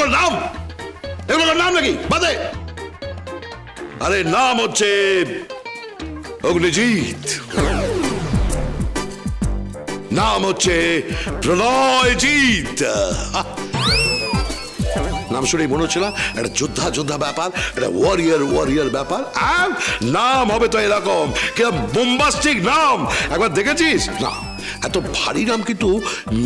কোনো নাম? এগুলো নাম নাকি? বাদে। আরে নাম হচ্ছে অগ্নিজিৎ। নাম হচ্ছে প্রলয়জিৎ। নাম শুনেই মনে হচ্ছে না একটা যোদ্ধা যোদ্ধা ব্যাপার, একটা ওয়ারিয়ার ওয়ারিয়ার ব্যাপার, আর নাম হবে তো এরকম, কিরম বোম্বাস্টিক নাম। একবার দেখেছিস? না। এত ভারী নাম কিন্তু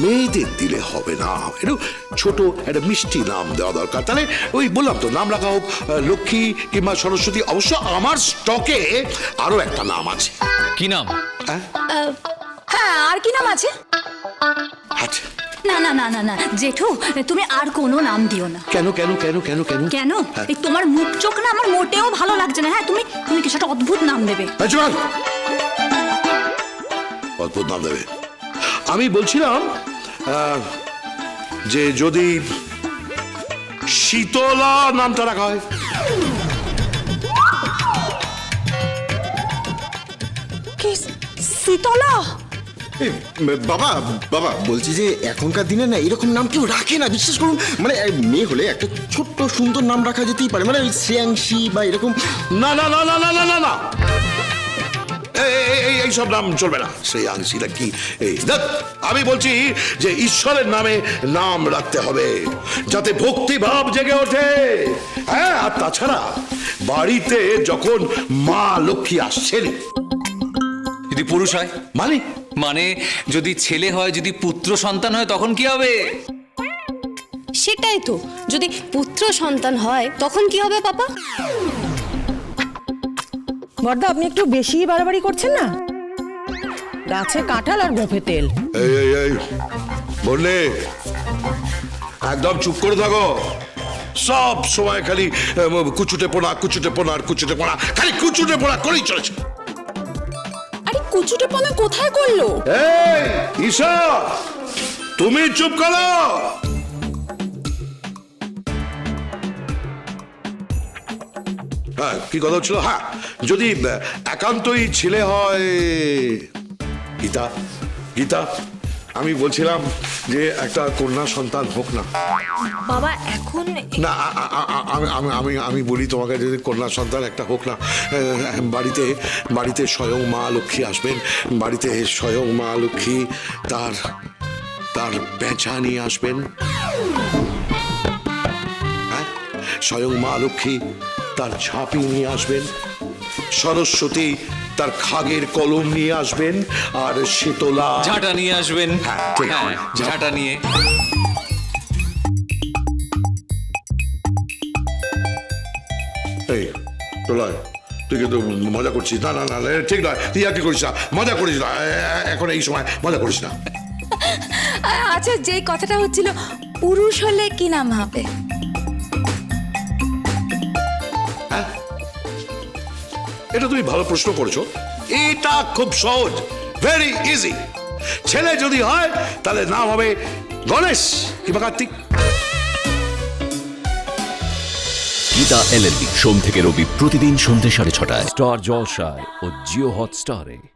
মেয়েদের দিলে হবে না। একটু ছোট একটা মিষ্টি নাম দেওয়া দরকার। তাহলে ওই বললাম তো নাম রাখা হোক লক্ষ্মী কিংবা সরস্বতী অবশ্য আমার স্টকে আরও একটা নাম আছে। কি নাম? হ্যাঁ? হ্যাঁ আর কি নাম আছে? না না না না না জেঠু তুমি আর কোনো নাম দিও না। কেন কেন কেন কেন কেন? কেন? হ্যাঁ। এই তোমার মুখ চোখ না আমার মোটেও ভালো লাগছে না। হ্যাঁ তুমি তুমি কিছু একটা অদ্ভুত নাম দেবে? অদ্ভুত নাম দেবে। আমি বলছিলাম যে যদি শীতলা নামটা রাখা হয়। শীতলা? এ, বাবা বাবা বলছি যে এখনকার দিনে না এরকম নাম কেউ রাখে না। বিশ্বাস করুন মানে এ, মেয়ে হলে একটা ছোট্ট সুন্দর নাম রাখা যেতেই পারে। মানে ওই শ্রেয়াংশী বা এরকম না না না না না না না না। এই- এই- এই- এই সব নাম চলবে না। সেই কি এই। দেখ, আমি বলছি যে ঈশ্বরের নামে নাম রাখতে হবে যাতে ভক্তি ভাব জেগে ওঠে। হ্যাঁ আর তাছাড়া বাড়িতে যখন মা লক্ষ্মী আসছেন যদি পুরুষ হয়? মানে? মানে যদি ছেলে হয় যদি পুত্র সন্তান হয় তখন কি হবে? সেটাই তো। যদি পুত্র সন্তান হয় তখন কি হবে পাপা? বর্দা আপনি একটু বেশি বাড়াবাড়ি করছেন না? গাছে কাঁঠাল আর গোফে তেল। এই এই এই বললে একদম চুপ করে থাকো। সব সময় খালি কুচুটে পোনা কুচুটে পোনা আর কুচুটে পোনা। খালি কুচুটে পোনা করেই চলেছে। আরে কুচুটে পোনা কোথায় করল? এই ঈশা তুমি চুপ করো। হ্যাঁ কি কথা হচ্ছিল? হ্যাঁ যদি একান্তই ছেলে হয় গীতা গীতা আমি বলছিলাম যে একটা কন্যা সন্তান হোক না। বাবা এখন না আমি আমি আমি বলি তোমাকে যদি কন্যা সন্তান একটা হোক না বাড়িতে বাড়িতে স্বয়ং মা লক্ষ্মী আসবেন বাড়িতে স্বয়ং মা লক্ষ্মী তার তার পেঁচা নিয়ে আসবেন। হ্যাঁ স্বয়ং মা লক্ষ্মী তার ঝাঁপি নিয়ে আসবেন। সরস্বতী তার খাগের কলম নিয়ে আসবেন আর শীতলা ঝাঁটা নিয়ে আসবেন। হ্যাঁ, হ্যাঁ, ঝাঁটা নিয়ে। এই প্রলয় তুই কিন্তু মজা করছিস। না না না ঠিক নয়। তুই আর কি করিস না? মজা করিস না। এখন এই সময় মজা করিস না। আচ্ছা যেই কথাটা হচ্ছিল পুরুষ হলে কি নাম হবে? এটা তুমি ভালো প্রশ্ন করেছ। এটা খুব সহজ ভেরি ইজি ছেলে যদি হয় তাহলে নাম হবে গণেশ কিংবা কার্তিক। গীতা এলএলবি সোম থেকে রবি প্রতিদিন সন্ধ্যে সাড়ে ছটায়। স্টার জলসায় ও জিও হটস্টারে।